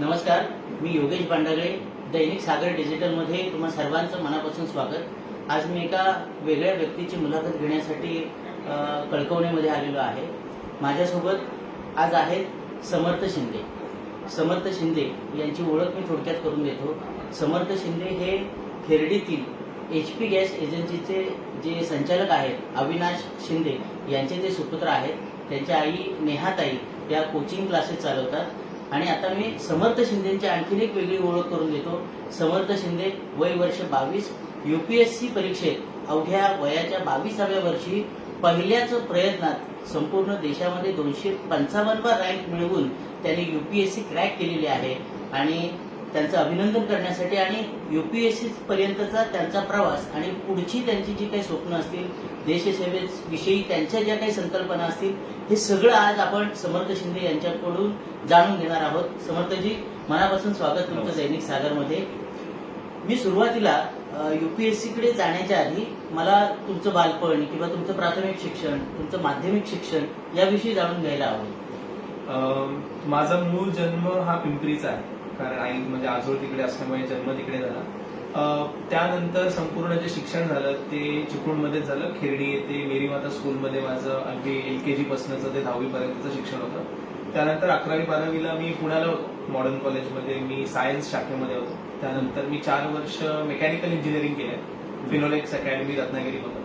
नमस्कार मी योगेश भांडागळे दैनिक सागर डिजिटलमध्ये तुम्हा सर्वांचं मनापासून स्वागत. आज मी एका वेगळ्या व्यक्तीची मुलाखत घेण्यासाठी कळकवणीमध्ये आलेलो आहे. माझ्यासोबत आज आहेत समर्थ शिंदे. समर्थ शिंदे यांची ओळख मी थोडक्यात करून देतो. समर्थ शिंदे हे खेरडीतील एच पी गॅस एजन्सीचे जे संचालक आहेत अविनाश शिंदे यांचे जे सुपुत्र आहेत त्यांच्या आई नेहाताई या कोचिंग क्लासेस चालवतात. आणि आता मी समर्थ शिंदेची आणखीन एक वेगळी ओळख करून देतो. समर्थ शिंदे वय वर्ष बावीस युपीएससी परीक्षेत अवघ्या वयाच्या बावीसाव्या वर्षी पहिल्याच प्रयत्नात संपूर्ण देशामध्ये दोनशे पंचावन्न रँक मिळवून त्यांनी युपीएससी क्रॅक केलेली आहे. आणि त्यांचं अभिनंदन करण्यासाठी आणि युपीएससी पर्यंतचा त्यांचा प्रवास आणि पुढची त्यांची जी काही स्वप्न असतील देशसेवेविषयी त्यांच्या ज्या काही संकल्पना असतील हे सगळं आज आपण समर्थ शिंदे यांच्याकडून जाणून घेणार आहोत. समर्थजी मनापासून स्वागत तुमचं. दैनिक सागरमध्ये. मी सुरुवातीला युपीएससी कडे जाण्याच्या आधी मला तुमचं बालपण किंवा तुमचं प्राथमिक शिक्षण तुमचं माध्यमिक शिक्षण याविषयी जाणून घ्यायला आवडेल. माझा मूळ जन्म हा पिंपरीचा आहे. कारण आई म्हणजे आजोळ तिकडे असल्यामुळे जन्म तिकडे झाला. त्यानंतर संपूर्ण जे शिक्षण झालं ते चिपळूणमध्येच झालं. खेरडी येथे मेरीमाता स्कूलमध्ये माझं अगदी एल के जी ते दहावीपर्यंतचं शिक्षण होतं. त्यानंतर अकरावी बारावीला मी पुण्याला होतो. मॉडर्न कॉलेजमध्ये मी सायन्स शाखेमध्ये होतो. त्यानंतर मी चार वर्ष मेकॅनिकल इंजिनिअरिंग केलं फिनोलेक्स अकॅडमी रत्नागिरीमध्ये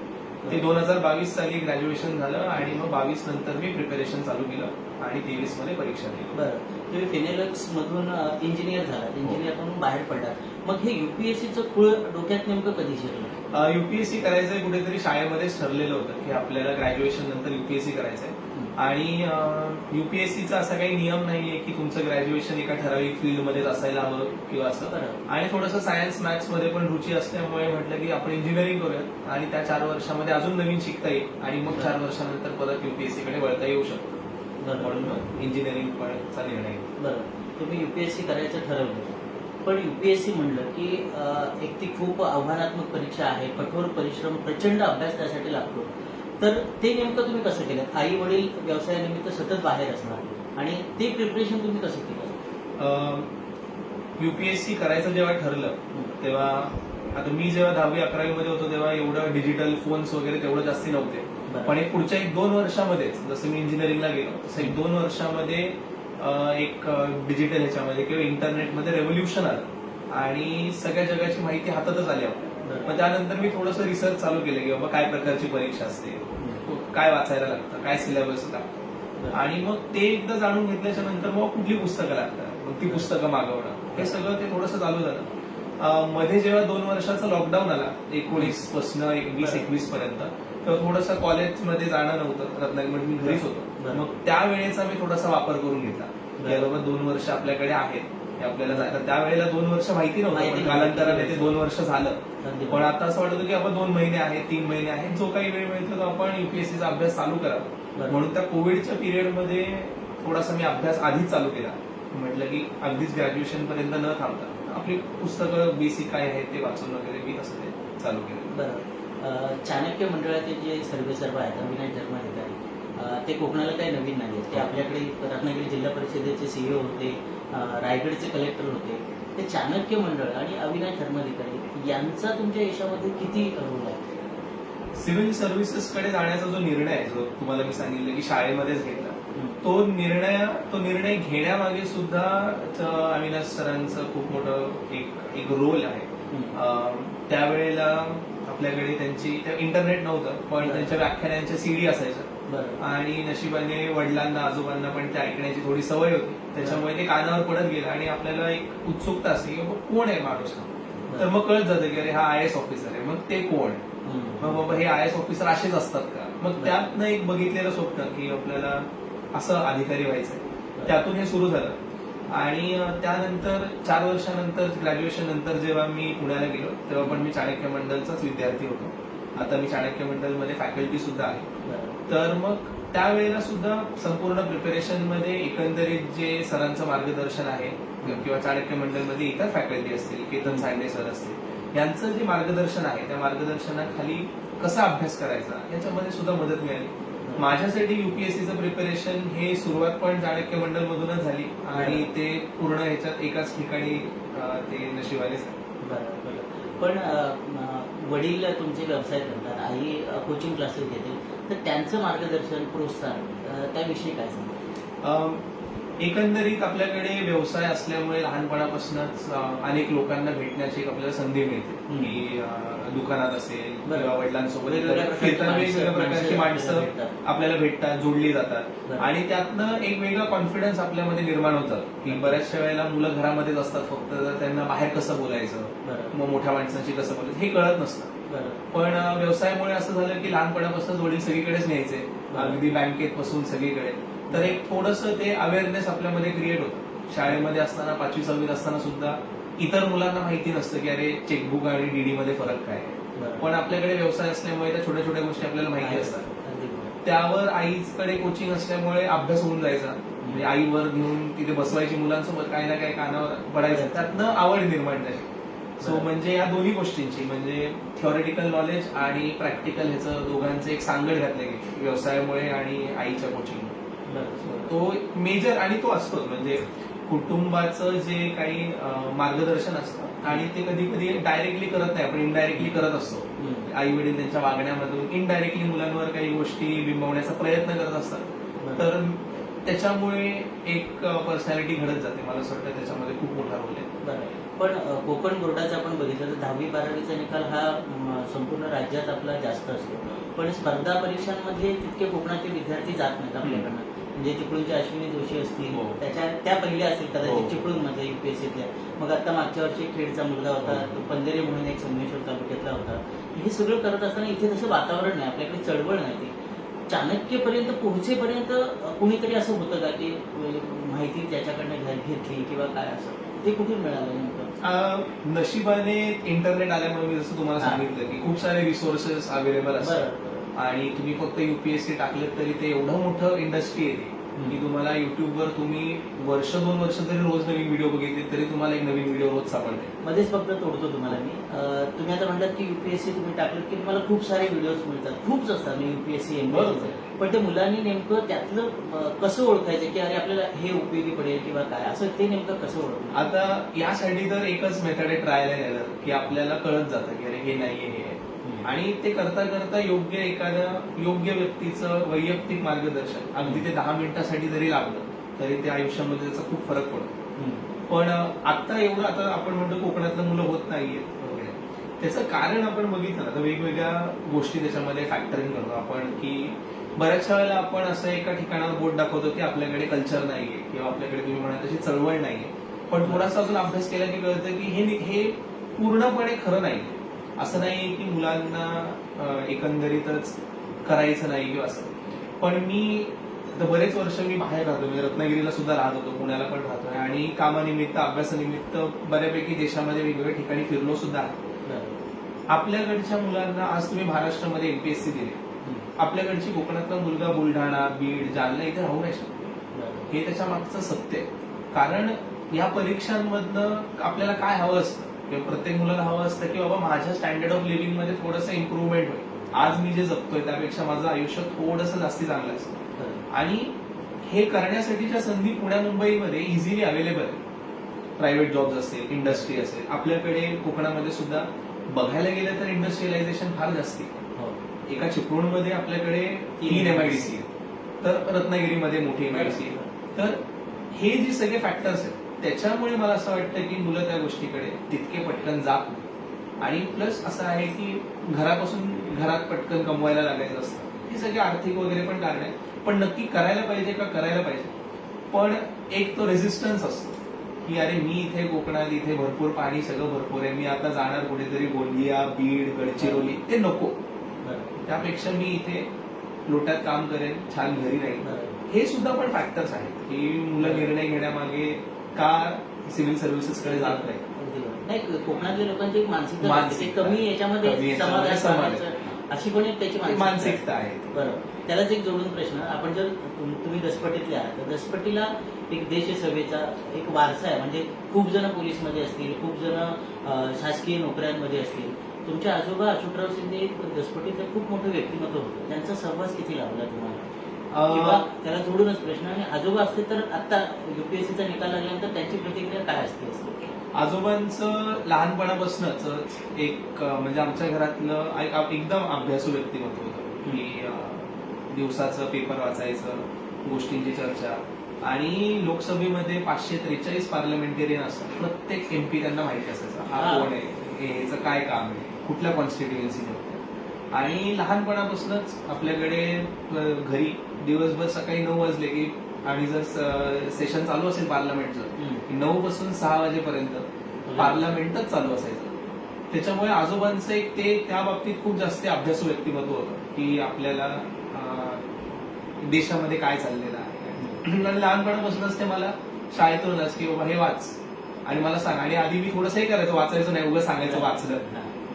ते दोन हजार बावीस साली ग्रॅज्युएशन झालं आणि मग बावीस नंतर मी प्रिपरेशन चालू केलं आणि तेवीसमध्ये परीक्षा दिली. बरं. तुम्ही फिनेलक्स मधून इंजिनियर झाला. इंजिनियर म्हणून बाहेर पडला. मग हे युपीएससीचं खूळ डोक्यात नेमकं कधी शिरलं? युपीएससी करायचंय कुठेतरी शाळेमध्येच ठरलेलं होतं की आपल्याला ग्रॅज्युएशन नंतर युपीएससी करायचंय. आणि युपीएससीचा असा काही नियम नाहीये की तुमचं ग्रॅज्युएशन एका ठराविक फील्डमध्येच असायला हवं किंवा असं. आणि थोडंसं सायन्स मॅथ्समध्ये पण रुची असल्यामुळे म्हटलं की आपण इंजिनिअरिंग करूयात आणि त्या चार वर्षामध्ये अजून नवीन शिकता येईल आणि मग चार वर्षानंतर परत युपीएससी कडे वळता येऊ शकतो. म्हणून मग इंजिनिअरिंग चा निर्णय. बरं तुम्ही युपीएससी करायचं ठरवलं. पण युपीएससी म्हणलं की एक ती खूप आव्हानात्मक परीक्षा आहे कठोर परिश्रम प्रचंड अभ्यास त्यासाठी लागतो. तर ते नेमकं तुम्ही कसं केलं? आई वडील व्यवसायानिमित्त सतत बाहेर असणार. आणि ते प्रिपरेशन तुम्ही कसं केलं? युपीएससी करायचं जेव्हा ठरलं तेव्हा आता मी जेव्हा दहावी अकरावी मध्ये होतो तेव्हा एवढं डिजिटल फोन्स वगैरे तेवढं जास्ती नव्हते. पण एक पुढच्या एक दोन वर्षामध्येच जसं मी इंजिनिअरिंगला गेलो तसं एक दोन वर्षामध्ये एक डिजिटल ह्याच्यामध्ये किंवा इंटरनेटमध्ये रेव्होल्युशन आलं. आणि सगळ्या जगाची माहिती हातातच आली. मग त्यानंतर मी थोडंसं रिसर्च चालू केलं की बाबा काय प्रकारची परीक्षा असते काय वाचायला लागतं काय सिलेबस लागतं आणि मग ते एकदा जाणून घेतल्याच्या नंतर मग कुठली पुस्तकं लागतात मग ती पुस्तकं मागवणं. हे सगळं ते थोडंसं चालू झालं. मध्ये जेव्हा दोन वर्षाचा लॉकडाऊन आला एकोणीसपासून वीस बरं. एकवीस पर्यंत तेव्हा थोडंसं कॉलेजमध्ये जाणं नव्हतं रत्नागिरीमध्ये मी घरीच होतो. मग त्यावेळेचा मी थोडासा वापर करून घेतला. की बाबा दोन वर्ष आपल्याकडे आहेत आपल्याला त्यावेळेला दोन वर्ष माहिती नव्हतं. कालांतराने ते दोन वर्ष झालं पण आता असं वाटतं की आपण दोन महिने आहेत तीन महिने आहेत जो काही वेळ मिळतो तो आपण युपीएससीचा अभ्यास चालू करावा. म्हणून त्या कोविडच्या पिरियडमध्ये थोडासा मी अभ्यास आधीच चालू केला म्हटलं की अगदीच ग्रॅज्युएशन पर्यंत न थांबता आपली पुस्तकं बेसिक काय आहेत ते वाचून वगैरे मी असं ते चालू केलं. बरं. चाणक्य मंडळाचे जे सर्वे सर्व आहेत अविनाश धर्माधिकारी ते कोकणाला काही नवीन नाही आहेत ते आपल्याकडे रत्नागिरी जिल्हा परिषदेचे सीईओ होते अं, रायगडचे कलेक्टर होते. ते चाणक्य मंडळ आणि अविनाश धर्माधिकारी यांचा तुमच्या यशामध्ये किती रोल आहे? सिव्हिल सर्व्हिसेस कडे जाण्याचा जो निर्णय आहे जो तुम्हाला मी सांगितलं की शाळेमध्येच घेतला. तो निर्णय तो निर्णय घेण्यामागे सुद्धा अविनाश सरांचं खूप मोठं एक एक रोल आहे. त्यावेळेला आपल्याकडे त्यांची त्या इंटरनेट नव्हतं पण त्यांच्या व्याख्यानांच्या सीडी असायच्या. आणि नशिबाने वडिलांना आजोबांना पण ते ऐकण्याची थोडी सवय होती. त्याच्यामुळे ते कानावर पडत गेलं आणि आपल्याला एक उत्सुकता असते की बाबा कोण आहे माणूस? तर मग कळत जातं की अरे हा आय एस ऑफिसर आहे. मग ते कोण. मग बाबा हे आय एस ऑफिसर असेच असतात का? मग त्यातनं एक बघितलेलं स्वप्न की आपल्याला असं अधिकारी व्हायचंय त्यातून हे सुरू झालं. आणि त्यानंतर चार वर्षानंतर ग्रॅज्युएशन नंतर जेव्हा मी पुण्याला गेलो तेव्हा पण मी चाणक्य मंडलचाच विद्यार्थी होतो. आता मी चाणक्य मंडलमध्ये फॅकल्टी सुद्धा आहे. तर मग त्यावेळेला सुद्धा संपूर्ण प्रिपरेशनमध्ये एकंदरीत जे सरांचं मार्गदर्शन आहे किंवा चाणक्य मंडलमध्ये इतर फॅकल्टी असतील केतन सांडे सर असतील यांचं जे मार्गदर्शन आहे त्या मार्गदर्शनाखाली कसा अभ्यास करायचा याच्यामध्ये सुद्धा मदत मिळाली. माझ्यासाठी युपीएससीचं प्रिपरेशन हे सुरुवात पण चाणक्य मंडळ मधूनच झाली आणि ते पूर्ण ह्याच्यात एकाच ठिकाणी ते नशिबाने पण वडील तुमचे व्यवसाय करतात आई कोचिंग क्लासेस घेते तर त्यांचं मार्गदर्शन प्रोत्साहन त्याविषयी काय सांगा अम, एकंदरीत आपल्याकडे व्यवसाय असल्यामुळे लहानपणापासूनच अनेक लोकांना भेटण्याची एक आपल्याला संधी मिळते. की दुकानात असेल. किंवा वडिलांसोबत वेगवेगळ्या प्रकारची माणसं-. आपल्याला भेटतात जोडली जातात. आणि त्यातनं एक वेगळा कॉन्फिडन्स आपल्यामध्ये निर्माण होतात की बऱ्याचशा वेळेला मुलं घरामध्येच असतात फक्त तर त्यांना बाहेर कसं बोलायचं? मग मोठ्या माणसांशी कसं बोलायचं? हे कळत नसतं. पण व्यवसायामुळे असं झालं की लहानपणापासून वडील सगळीकडेच न्यायचे. अगदी बँकेत पासून सगळीकडे. तर एक थोडस ते अवेअरनेस आपल्यामध्ये क्रिएट होतं. शाळेमध्ये असताना पाचवी सहावीत असताना सुद्धा इतर मुलांना माहिती नसतं की अरे चेकबुक आणि डीडी मध्ये फरक काय पण आपल्याकडे व्यवसाय असल्यामुळे त्या छोट्या छोट्या गोष्टी आपल्याला माहिती असतात. त्यावर आईकडे कोचिंग असल्यामुळे अभ्यास होऊन जायचा. म्हणजे आईवर घेऊन तिथे बसवायची मुलांसोबत काही ना काही कानावर पडायचं. त्यातनं आवड निर्माण झाली. सो. म्हणजे या दोन्ही गोष्टींची म्हणजे थिओरिटिकल नॉलेज आणि प्रॅक्टिकल ह्याचं दोघांचं एक सांगड घातले गेली. व्यवसायामुळे आणि आईच्या कोचिंग बरं तो मेजर आणि तो असतोच म्हणजे कुटुंबाचं जे काही मार्गदर्शन असतं आणि ते कधी कधी डायरेक्टली करत नाही. आपण इनडायरेक्टली करत असतो. आई वडील त्यांच्या वागण्यामधून इनडायरेक्टली मुलांवर काही गोष्टी बिंबवण्याचा प्रयत्न करत असतात. तर त्याच्यामुळे एक पर्सनॅलिटी घडत जाते. मला असं वाटतं त्याच्यामध्ये खूप मोठा रोल आहे. पण कोकण बोर्डाचा आपण बघितलं तर दहावी बारावीचा निकाल हा संपूर्ण राज्यात आपला जास्त असतो. पण स्पर्धा परीक्षांमध्ये तितके कोकणाचे विद्यार्थी जात नाहीत आपल्याकडनं. म्हणजे चिपळूणचे अश्विनी जोशी असतील हो. त्याच्या त्या पहिल्या असतील हो. कदाचित चिपळूणमध्ये युपीएससीतल्या मग आता मागच्या वर्षी खेडचा मुलगा होता हो. तो पंधेरे म्हणून एक संगमेश्वर तालुक्यातला होता हे सगळं करत असताना इथे तसं वातावरण नाही आपल्याकडे चळवळ नाही ती चाणक्यपर्यंत पोहोचेपर्यंत कुणीतरी असं होतं का की माहिती त्याच्याकडनं घ्या- घेतली किंवा काय असं ते कुठून मिळालं नशिबाने इंटरनेट आल्यामुळे मी जसं तुम्हाला हा. सांगितलं की खूप सारे रिसोर्सेस अवेलेबल असतात आणि तुम्ही फक्त युपीएससी टाकलं तरी ते एवढं मोठं इंडस्ट्री आहे. की तुम्हाला युट्यूबवर तुम्ही वर्ष दोन वर्ष जरी रोज नवीन व्हिडिओ बघितले तरी तुम्हाला एक नवीन व्हिडिओ रोज सापडते. मध्येच फक्त तोडतो तुम्हाला मी. तुम्ही आता म्हणतात की युपीएससी तुम्ही टाकलं की तुम्हाला खूप सारे व्हिडिओज मिळतात. खूप असतात युपीएससी बरोबर. पण ते मुलांनी नेमकं त्यातलं कसं ओळखायचं की अरे आपल्याला हे उपयोगी पडेल किंवा काय? असं ते नेमकं कसं ओळखणार आता यासाठी तर एकच मेथड आहे ट्रायल की आपल्याला कळत जातं की अरे हे नाहीये हे आणि ते करता करता योग्य एखाद्या योग्य व्यक्तीचं वैयक्तिक मार्गदर्शन. अगदी ते दहा मिनिटासाठी जरी लागलं तरी त्या आयुष्यामध्ये त्याचा खूप फरक पडतो. पण आता एवढं आता आपण म्हणतो कोकणातलं मुलं होत नाहीयेत वगैरे त्याचं कारण आपण बघितलं ना तर वेगवेगळ्या गोष्टी त्याच्यामध्ये फॅक्टरिंग करतो आपण की बऱ्याचशा वेळेला आपण असं एका ठिकाणावर बोट दाखवतो की आपल्याकडे कल्चर नाहीये किंवा आपल्याकडे तुम्ही म्हणा तशी चळवळ नाहीये. पण थोडासा अजून अभ्यास केला की कळतं की हे हे पूर्णपणे खरं नाही असं नाही की मुलांना एकंदरीतच करायचं नाही किंवा असं. पण मी आता बरेच वर्ष मी बाहेर राहतो. म्हणजे रत्नागिरीला सुद्धा राहत होतो पुण्याला पण राहतोय आणि कामानिमित्त अभ्यासानिमित्त बऱ्यापैकी देशामध्ये वेगवेगळ्या ठिकाणी फिरलो सुद्धा. आपल्याकडच्या मुलांना आज तुम्ही महाराष्ट्रामध्ये एमपीएससी दिली. आपल्याकडची कोकणातला मुलगा बुलढाणा बीड जालना इथे राहू नाही शकत. हे त्याच्या मागचं सत्य आहे. कारण या परीक्षांमधनं आपल्याला काय हवं असतं? किंवा प्रत्येक मुलाला हवं असतं की बाबा माझ्या स्टँडर्ड ऑफ लिव्हिंगमध्ये थोडंसं इम्प्रुव्हमेंट होईल आज मी जे जगतोय त्यापेक्षा माझं आयुष्य थोडंसं जास्ती चांगलं असतं. आणि हे करण्यासाठीच्या संधी पुण्या मुंबईमध्ये इझिली अवेलेबल आहे प्रायव्हेट जॉब्स असतील इंडस्ट्री असेल आपल्याकडे कोकणामध्ये सुद्धा बघायला गेलं तर इंडस्ट्रियलायझेशन फार जास्ती. हो. एका चिपळूणमध्ये आपल्याकडे तीन एमआयडीसी तर रत्नागिरीमध्ये मोठी एमआयडीसी तर हे जे सगळे फॅक्टर्स आहेत त्याच्यामुळे मला असं वाटतं की मुलं त्या गोष्टीकडे तितके पटकन जात नाही आणि प्लस असं आहे की घरापासून घरात पटकन कमवायला लागायचं असतं. ही सगळी आर्थिक वगैरे पण कारण आहे. पण नक्की करायला पाहिजे का करायला पाहिजे? पण एक तो रेझिस्टन्स असतो. की अरे मी इथे कोकणात इथे भरपूर पाणी सगळं भरपूर आहे. मी आता जाणार कुठेतरी गोंदिया बीड गडचिरोली. ते नको. त्यापेक्षा मी इथे लोट्यात काम करेन छान घरी राहील. हे सुद्धा पण फॅक्टर्स आहेत की मुलं निर्णय घेण्यामागे का सिव्हिल सर्व्हिसेसकडे जात नाही. कोकणातल्या लोकांची एक मानसिकता. कमी याच्यामध्ये समाधान. अशी पण एक त्याची मानसिकता आहे. बरोबर. त्यालाच एक जोडून प्रश्न. आपण जर तुम- तुम्ही दसपटीतले आहात तर दसपटीला एक देशसेवेचा एक वारसा आहे. म्हणजे खूप जण पोलीसमध्ये असतील खूप जण शासकीय नोकऱ्यांमध्ये असतील. तुमचे आजोबा अशोकराव शिंदे दसपटीतलं खूप मोठं व्यक्तिमत्व होतं. त्यांचा सहवास किती लाभला तुम्हाला? किंवा त्याला जोडूनच प्रश्न आणि आजोबा असते तर आता युपीएससीचा निकाल लागल्यानंतर त्यांची प्रतिक्रिया काय असते? आजोबांचं लहानपणापासूनच एक म्हणजे आमच्या घरातलं एकदम अभ्यासू व्यक्तिमत्व होतं. की दिवसाचं पेपर वाचायचं गोष्टींची चर्चा. आणि लोकसभेमध्ये पाचशे त्रेचाळीस पार्लमेंटेरियन असतात. प्रत्येक एमपी त्यांना माहिती असायचं. हा. कोण आहे? ह्याचं काय काम आहे? कुठल्या कॉन्स्टिट्युएन्सी आणि लहानपणापासूनच आपल्याकडे घरी दिवसभर सकाळी नऊ वाजले की आणि जर सेशन चालू असेल पार्लमेंटचं नऊ पासून सहा वाजेपर्यंत पार्लमेंटच चालू असायचं. त्याच्यामुळे आजोबांचं एक ते त्या बाबतीत खूप जास्त अभ्यासू व्यक्तिमत्व होतं की आपल्याला देशामध्ये काय चाललेलं आहे. आणि लहानपणापासूनच ते मला शाळेतूनच की बाबा हे वाच. आणि मला सांग. आणि आधी मी थोडंसं हे करायचं वाचायचं नाही उगाच सांगायचं वाचलं.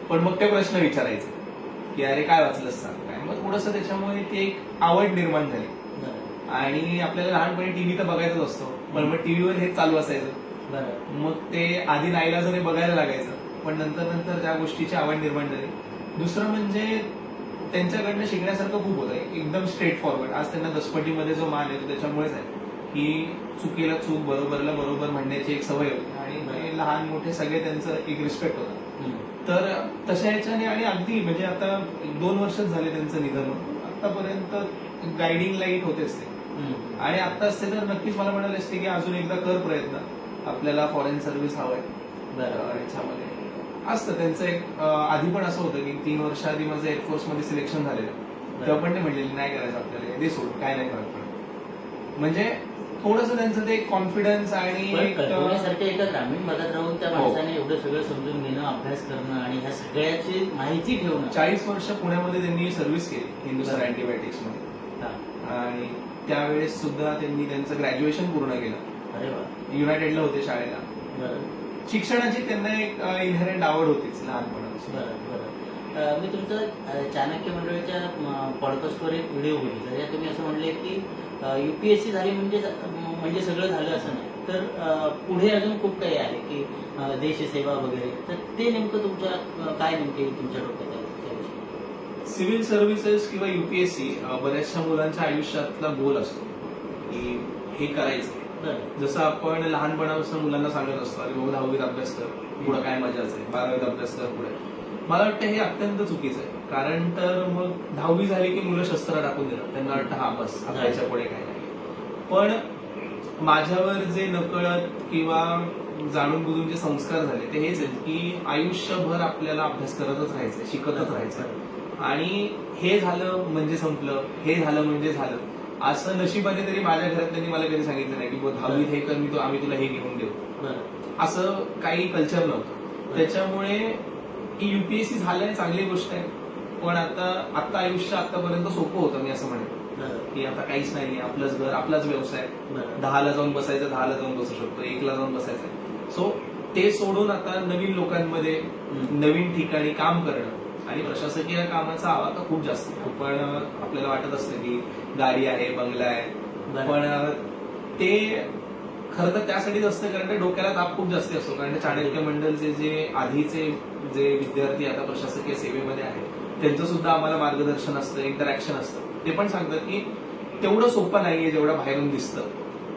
पण मग ते प्रश्न विचारायचे. की अरे काय वाचलंस सांग काय? मग थोडंसं त्याच्यामुळे ती एक आवड निर्माण झाली. आणि आपल्याला लहानपणी टीव्ही तर बघायचंच असतो पण मग टीव्हीवर हेच चालू असायचं. मग ते आधी नाईलाजाने बघायला लागायचं पण नंतर नंतर त्या गोष्टीची आवड निर्माण झाली. दुसरं म्हणजे त्यांच्याकडनं शिकण्यासारखं खूप होतं एकदम स्ट्रेट फॉरवर्ड आज त्यांना दसपटीमध्ये जो मान येतो त्याच्यामुळेच आहे की चुकीला चूक बरोबरला बरोबर म्हणण्याची एक सवय होती. आणि लहान मोठे सगळे त्यांचं एक रिस्पेक्ट होतं. तर तशा ह्याच्याने आणि अगदी म्हणजे आता दोन वर्षच झाले त्यांचं निधन. आतापर्यंत गायडिंग लाइट होतेच ते हम्म. आणि आता असते तर नक्कीच मला म्हणाले असते की अजून एकदा कर प्रयत्न. आपल्याला फॉरेन सर्व्हिस हवंय. बरं याच्यामध्ये. असतं त्यांचं एक आधी पण असं होतं की तीन वर्ष आधी माझं एअरफोर्समध्ये सिलेक्शन झालेलं. तेव्हा पण ते म्हणलेले नाही करायचं आपल्याला. दे सोड. काय नाही पडत म्हणजे थोडस त्यांचं ते कॉन्फिडन्स आणि पण एक, अं, कल्पनेसारख्या एका ग्रामीण भागात राहून त्या हो. माणसाने एवढं सगळं समजून घेणं अभ्यास करणं आणि ह्या सगळ्याची माहिती ठेवणं. चाळीस वर्ष पुण्यामध्ये त्यांनी सर्व्हिस केली हिंदुस्थान बरं. अँटीबायोटिक्समध्ये. आणि त्यावेळेस सुद्धा त्यांनी त्यांचं ग्रॅज्युएशन पूर्ण केलं. अरे वा. युनायटेडला होते शाळेला. शिक्षणाची त्यांना एक इनहेरंट आवड होतीच लहानपणापासून. मी तुमचं चाणक्य मंडळीच्या पॉडकास्टवर एक व्हिडिओ बघितला. त्याच्यात तुम्ही असं म्हणले की युपीएससी झाली म्हणजे म्हणजे सगळं झालं असं नाही. तर पुढे अजून खूप काही आहे की देशसेवा वगैरे. तर ते नेमकं तुमच्या काय नेमके तुमच्या डोक्यात आहे? सिव्हिल सर्व्हिसेस किंवा युपीएससी बऱ्याचशा मुलांच्या आयुष्यातला गोल असतो. की हे करायचं. जसं आपण लहानपणापासून मुलांना सांगत असतो अरे बाबा दहावीत अभ्यास कर. पुढे काय मजाच आहे. बारावीत अभ्यास कर पुढे. मला वाटतं हे अत्यंत चुकीचं आहे. कारण तर मग दहावी झाली की मुलं शस्त्र टाकून देतात. त्यांना वाटतं हा बस अभ्याच्या पुढे काय नाही. पण माझ्यावर जे नकळत किंवा जाणून बुजून जे संस्कार झाले ते हेच आहेत की आयुष्यभर आपल्याला अभ्यास करतच राहायचं शिकतच राहायचं आणि हे झालं म्हणजे संपलं हे झालं म्हणजे झालं. असं नशिबाने तरी माझ्या घरातल्यांनी मला कधी सांगितलं नाही की दहावीत हे कर मी तो आम्ही तुला हे घेऊन देऊ. असं काही कल्चर नव्हतं. त्याच्यामुळे ही युपीएससी झालंय चांगली गोष्ट आहे. पण आता आता आयुष्य आतापर्यंत सोपं होतं मी असं म्हणेन. की आता काहीच नाही आपलंच घर आपलाच व्यवसाय. दहाला जाऊन बसायचं दहाला जाऊन बसू शकतो एकला जाऊन बसायचं. सो ते सोडून आता नवीन लोकांमध्ये. नवीन ठिकाणी काम करणं आणि प्रशासकीय कामाचा आवाका खूप जास्त आहे. पण आपल्याला वाटत असतं की गाडी आहे बंगला आहे. पण ते खरं तर त्यासाठीच असतं कारण ते डोक्याला ताप खूप जास्त असतो. कारण चाणक्य मंडलचे जे आधीचे जे विद्यार्थी आता प्रशासकीय सेवेमध्ये आहेत त्यांचं सुद्धा आम्हाला मार्गदर्शन असतं इंटरॅक्शन असतं. ते पण सांगतात की तेवढं सोपं नाहीये जेवढं बाहेरून दिसतं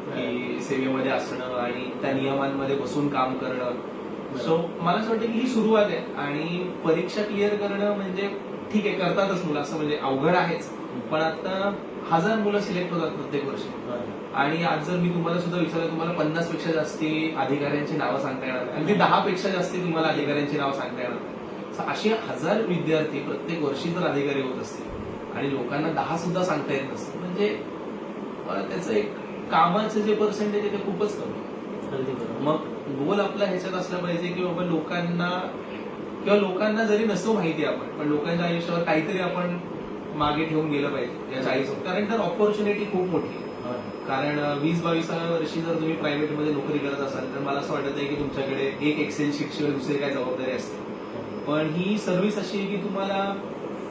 की सेवेमध्ये असणं आणि त्या नियमांमध्ये बसून काम करणं. सो मला असं वाटतं की ही सुरुवात आहे. आणि परीक्षा क्लिअर करणं म्हणजे ठीक आहे करतातच मुलं. असं म्हणजे अवघड आहेच. पण आता हजार मुलं सिलेक्ट होतात प्रत्येक वर्षी. आणि आज जर मी तुम्हाला सुद्धा विचारलं तुम्हाला पन्नासपेक्षा जास्ती अधिकाऱ्यांची नावं सांगता येणार नाही. अगदी दहा पेक्षा जास्ती तुम्हाला अधिकाऱ्यांची नावं सांगता येणार असे हजार विद्यार्थी प्रत्येक वर्षी जर अधिकारी होत असतील. आणि लोकांना दहा सुद्धा सांगता येत नसतं म्हणजे त्याचं एक कामाचं जे पर्सेंटेज आहे ते खूपच कमी. मग? गोल आपला ह्याच्यात असला पाहिजे की बाबा लोकांना किंवा लोकांना जरी नसतो माहिती आपण पण लोकांच्या आयुष्यावर काहीतरी आपण मागे ठेवून गेलं पाहिजे या कारण तर ऑपॉर्च्युनिटी खूप मोठी आहे. कारण वीस बावीसाव्या वर्षी जर तुम्ही प्रायव्हेटमध्ये नोकरी करत असाल तर मला असं वाटत आहे की तुमच्याकडे एक एक्सेल शीटशिवाय दुसरी काय जबाबदारी असते. पण ही सर्व्हिस अशी आहे की तुम्हाला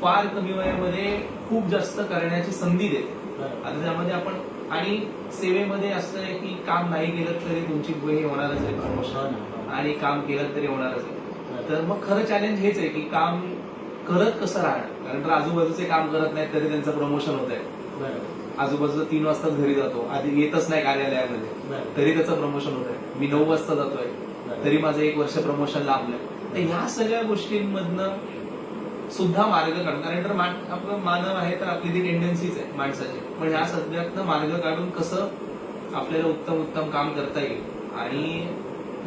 फार कमी वयामध्ये खूप जास्त करण्याची संधी देते. आता त्यामध्ये आपण आणि सेवेमध्ये असं आहे की काम नाही केलं तरी तुमची हे होणारच आहे हो. आणि काम केलं तरी होणारच आहे तर मग खरं चॅलेंज हेच आहे की काम करत कसं राहणं कारण तर आजूबाजूचे काम करत नाहीत तरी त्यांचं प्रमोशन होत आहे आजूबाजूचा तीन वाजता घरी जातो. आधी येतच नाही कार्यालयामध्ये. तरी त्याचं प्रमोशन होत आहे मी नऊ वाजता जातोय. तरी माझं एक वर्ष प्रमोशन लांबलंय तर ह्या सगळ्या गोष्टींमधनं सुद्धा मार्ग काढून कारण तर मान- आपलं मानव आहे तर आपली ती टेंडन्सीच आहे माणसाची. पण ह्या सगळ्यातनं मार्ग काढून कसं आपल्याला उत्तम उत्तम काम करता येईल? आणि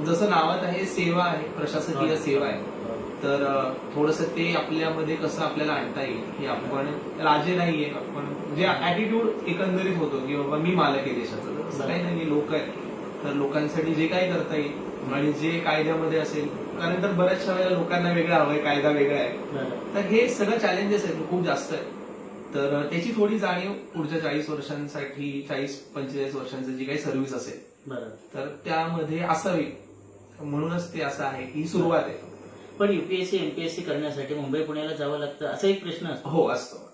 जसं नावात आहे सेवा आहे. प्रशासकीय सेवा आहे. तर थोडस ते आपल्यामध्ये कसं आपल्याला आणता येईल हे आपण राजे नाहीये आपण जे ऍटिट्यूड एकंदरीत होतो की बाबा मी मालक आहे देशाचा. तर तसं काही नाही लोक आहेत. तर लोकांसाठी जे काही करता येईल आणि जे कायद्यामध्ये असेल कारण तर बऱ्याचशा वेळेला लोकांना वेगळं हवंय कायदा वेगळा आहे. तर हे सगळं चॅलेंजेस आहेत खूप जास्त आहेत. तर त्याची थोडी जाणीव पुढच्या चाळीस वर्षांसाठी चाळीस पंचेचाळीस वर्षांची जी काही सर्व्हिस असेल तर त्यामध्ये असावी. म्हणूनच ते असं आहे की ही सुरुवात आहे. पण युपीएससी एमपीएससी करण्यासाठी मुंबई पुण्याला जावं लागतं असा एक प्रश्न असतो. हो असतो.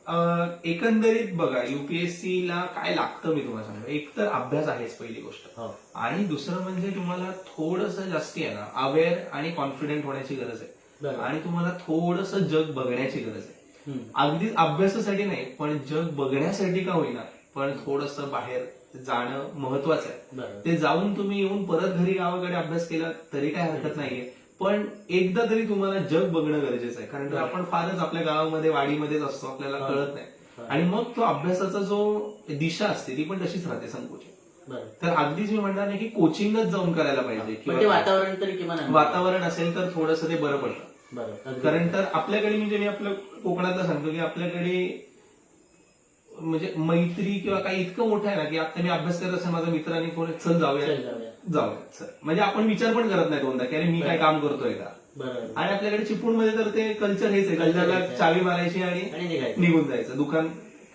एकंदरीत बघा युपीएससी ला काय लागतं मी तुम्हाला सांगतो. एक तर अभ्यास आहेच पहिली गोष्ट. हो. आणि दुसरं म्हणजे तुम्हाला थोडस जास्ती आहे ना अवेअर आणि कॉन्फिडेंट होण्याची गरज आहे. आणि तुम्हाला थोडस जग बघण्याची गरज आहे. अगदी अभ्यासासाठी नाही पण जग बघण्यासाठी का होईना पण थोडस बाहेर जाणं महत्वाचं आहे. ते जाऊन तुम्ही येऊन परत घरी गावाकडे अभ्यास केला तरी काय हरकत नाहीये. पण एकदा तरी तुम्हाला जग बघणं गरजेचं आहे कारण. आपण फारच आपल्या गावामध्ये वाडीमध्येच असतो आपल्याला. कळत नाही. आणि मग तो अभ्यासाचा जो दिशा असते ती पण तशीच राहते बरोबर तर अगदीच मी म्हणणार नाही की कोचिंगच जाऊन करायला पाहिजे किंवा वातावरण तरी किमान. वातावरण असेल तर थोडंसं ते बरं पडतं. कारण तर आपल्याकडे म्हणजे मी आपल्या कोकणातलं सांगतो की आपल्याकडे म्हणजे मैत्री किंवा काही इतकं मोठं आहे ना की आता मी अभ्यास करत असेल माझा मित्र आणि कोणी चल जाऊया. चल जाऊया. जाऊया चल. म्हणजे आपण विचार पण करत नाही दोनदा की अरे मी काय काम करतोय का? बरोबर आणि आपल्याकडे चिपळूणमध्ये तर ते कल्चर हेच आहे. कल्चरला. चावी मारायची आणि आणि निघायचं. निघून जायचं. दुकान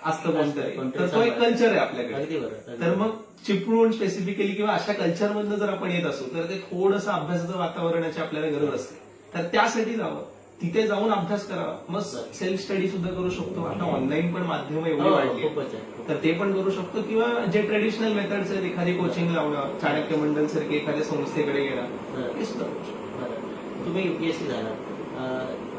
असतं कोणतरी. कोणतरी. तर तो एक. कल्चर आहे आपल्याकडे. अगदी बरोबर. अगदी तर मग चिपळूण स्पेसिफिकली किंवा अशा कल्चरमधनं जर आपण येत असू तर ते थोडंसं अभ्यासाचं वातावरणाची आपल्याला गरज असते. तर त्यासाठी जावं. तिथे जाऊन अभ्यास करावा मग सेल्फ स्टडी सुद्धा करू शकतो आता ऑनलाईन पण माध्यम एवढी हो, वाढली तर ते पण करू शकतो किंवा जे ट्रेडिशनल मेथड्स आहेत एखादी कोचिंग लावणं चाणक्य मंडल सारखे एखाद्या संस्थेकडे घेणं बरं. हे सुद्धा करू शकतो. बरं. तुम्ही युपीएससी झाला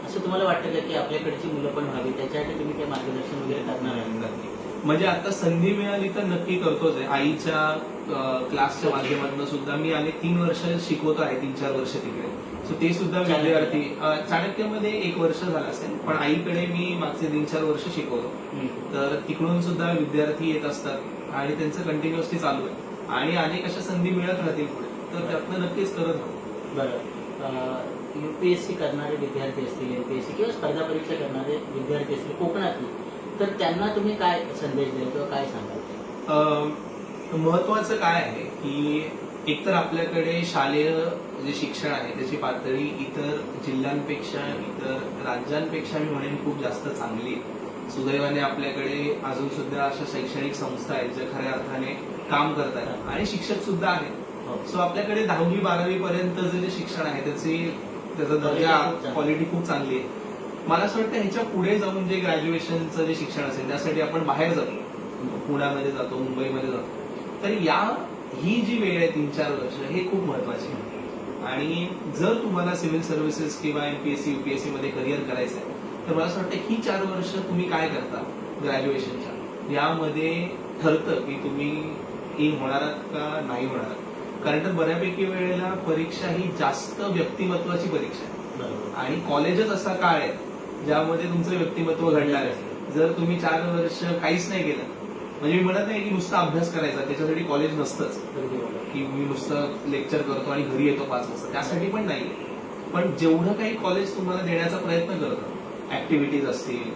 असं तुम्हाला वाटतं का की आपल्याकडची मुलं पण व्हावी त्याच्यासाठी तुम्ही काही मार्गदर्शन वगैरे करणार आहे. म्हणजे आता संधी मिळाली तर नक्की करतोच आहे. आईच्या क्लासच्या माध्यमातून सुद्धा मी आले तीन वर्ष शिकवतो आहे तीन चार वर्ष तिकडे. सो ते सुद्धा. विद्यार्थी चाणक्यमध्ये एक वर्ष झालं असेल पण आईकडे मी मागचे तीन चार वर्ष शिकवतो. तर तिकडून सुद्धा विद्यार्थी येत असतात आणि त्यांचं कंटिन्युअसली चालू आहे. आणि अनेक अशा संधी मिळत राहतील पुढे. तर त्यातनं नक्कीच करत राहू. बरं. युपीएससी करणारे विद्यार्थी असतील एमपीएससी किंवा स्पर्धा परीक्षा करणारे विद्यार्थी असतील कोकणातले तर त्यांना तुम्ही काय संदेश द्याल किंवा काय सांगाल? महत्वाचं काय आहे की एकतर आपल्याकडे शालेय जे शिक्षण आहे त्याची पातळी इतर जिल्ह्यांपेक्षा इतर राज्यांपेक्षा मी म्हणेन खूप जास्त चांगली आहे. सुदैवाने आपल्याकडे अजून सुद्धा अशा शैक्षणिक संस्था आहेत ज्या खऱ्या अर्थाने काम करत आहेत आणि शिक्षक सुद्धा आहेत. हो. सो आपल्याकडे दहावी बारावी पर्यंतचं जे शिक्षण आहे त्याची त्याचा दर्जा क्वालिटी खूप चांगली आहे. मला असं वाटतं ह्याच्या पुढे जाऊन जे ग्रॅज्युएशनचं जे शिक्षण असेल त्यासाठी आपण बाहेर जातो पुण्यामध्ये जातो मुंबईमध्ये जातो. तर या ही जी वेळ आहे तीन चार वर्ष हे खूप महत्वाची आहे. आणि जर तुम्हाला सिव्हिल सर्व्हिसेस किंवा एमपीएससी युपीएससी मध्ये करिअर करायचं आहे तर मला असं वाटतं ही चार वर्ष तुम्ही काय करता ग्रॅज्युएशनच्या यामध्ये ठरतं की तुम्ही इन होणार का नाही होणार कारण तर बऱ्यापैकी वेळेला परीक्षा ही जास्त व्यक्तिमत्वाची परीक्षा आहे. आणि कॉलेजच असा काळ आहे ज्यामध्ये तुमचं व्यक्तिमत्व घडणार आहे. जर तुम्ही चार वर्ष काहीच नाही केलं म्हणजे मी म्हणत नाही की नुसता अभ्यास करायचा त्याच्यासाठी कॉलेज नसतंच. की मी नुसतं लेक्चर करतो आणि घरी येतो पाच वाजता. त्यासाठी पण नाही. पण जेवढं काही कॉलेज तुम्हाला देण्याचा प्रयत्न करतं ऍक्टिव्हिटीज असतील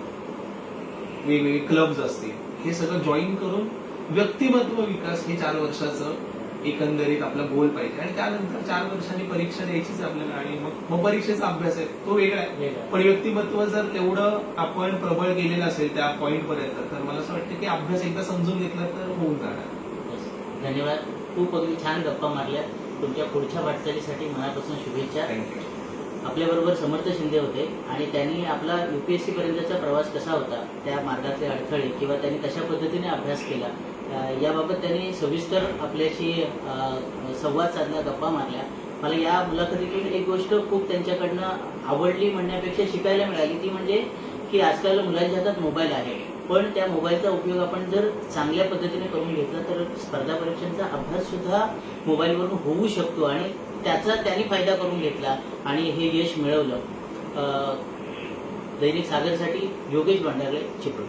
वेगवेगळे क्लब्स असतील हे सगळं जॉईन करून व्यक्तिमत्व विकास हे चार वर्षाचं एकंदरीत आपला गोल पाहिजे. आणि त्यानंतर चार वर्षांनी परीक्षा द्यायचीच आपल्याला. आणि मग मग परीक्षेचा अभ्यास आहे. तो वेगळा आहे. पण व्यक्तिमत्व जर तेवढं आपण प्रबळ केलेलं असेल त्या पॉईंट पर्यंत तर मला असं वाटतं की अभ्यास एकदा समजून घेतला तर होऊन जाणार. धन्यवाद. खूप अगदी छान गप्पा मारल्या तुमच्या पुढच्या वाटचालीसाठी मनापासून शुभेच्छा. थँक्यू आपल्या बरोबर समर्थ शिंदे होते. आणि त्यांनी आपला युपीएससी पर्यंतचा प्रवास कसा होता त्या मार्गातले अडथळे किंवा त्यांनी कशा पद्धतीने अभ्यास केला याबाबत त्यांनी सविस्तर आपल्याशी संवाद साधला गप्पा मारल्या. मला या मुलाखतीतून एक गोष्ट खूप त्यांच्याकडनं आवडली म्हणण्यापेक्षा शिकायला मिळाली. ती म्हणजे की आजकाल मुलांच्या हातात मोबाईल आहे. पण त्या मोबाईलचा उपयोग आपण जर चांगल्या पद्धतीने करून घेतला तर स्पर्धा परीक्षांचा अभ्यास सुद्धा मोबाईलवरून होऊ शकतो आणि त्याचा त्यांनी फायदा करून घेतला आणि हे यश मिळवलं. दैनिक सागरसाठी योगेश भांडारे चिपळूण.